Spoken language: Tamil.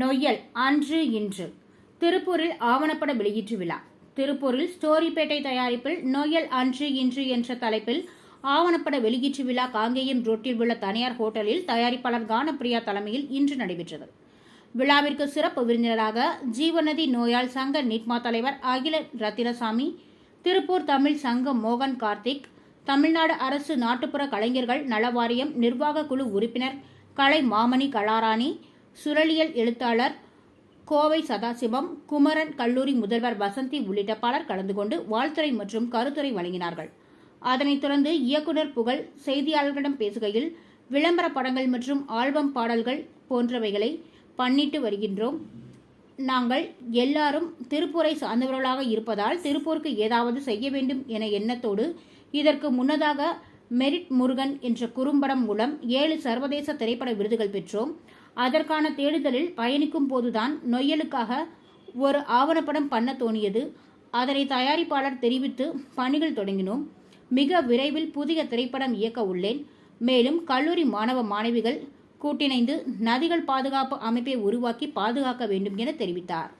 நொய்யல் அன்று இன்று. திருப்பூரில் ஆவணப்பட வெளியீட்டு விழா. திருப்பூரில் ஸ்டோரிப்பேட்டை தயாரிப்பில் நொய்யல் அன்று இன்று என்ற தலைப்பில் ஆவணப்பட வெளியீட்டு விழா காங்கேயம் ரோட்டில் உள்ள தனியார் ஹோட்டலில் தயாரிப்பாளர் கானப்பிரியா தலைமையில் இன்று நடைபெற்றது. விழாவிற்கு சிறப்பு விருந்தினராக ஜீவநதி நோயால் சங்க நிட்மா தலைவர் அகில ரத்தினசாமி திருப்பூர் தமிழ் சங்கம் மோகன் கார்த்திக் தமிழ்நாடு அரசு நாட்டுப்புற கலைஞர்கள் நலவாரியம் நிர்வாக குழு உறுப்பினர் கலை மாமணி கலாராணி சுரளியல் எழுத்தாளர் கோவை சதாசிவம் குமரன் கல்லூரி முதல்வர் வசந்தி உள்ளிட்ட பலர் கலந்து கொண்டு வாழ்த்துறை மற்றும் கருத்துரை வழங்கினார்கள். அதனைத் தொடர்ந்து இயக்குனர் புகழ் செய்தியாளர்களிடம் பேசுகையில் விளம்பர படங்கள் மற்றும் ஆல்பம் பாடல்கள் போன்றவைகளை பண்ணிட்டு வருகின்றோம். நாங்கள் எல்லாரும் திருப்பூரை சார்ந்தவர்களாக இருப்பதால் திருப்பூருக்கு ஏதாவது செய்ய வேண்டும் என எண்ணத்தோடு இதற்கு முன்னதாக மெரிட் முருகன் என்ற குறும்படம் மூலம் ஏழு சர்வதேச திரைப்பட விருதுகள் பெற்றோம். அதற்கான தேடுதலில் பயணிக்கும் போதுதான் நொய்யலுக்காக ஒரு ஆவணப்படம் பண்ண தோணியது. அதனை தயாரிப்பாளர் தெரிவித்து பணிகள் தொடங்கினோம். மிக விரைவில் புதிய திரைப்படம் இயக்க உள்ளேன். மேலும் கல்லூரி மாணவ மாணவிகள் கூட்டிணைந்து நதிகள் பாதுகாப்பு அமைப்பை உருவாக்கி பாதுகாக்க வேண்டும் என தெரிவித்தார்.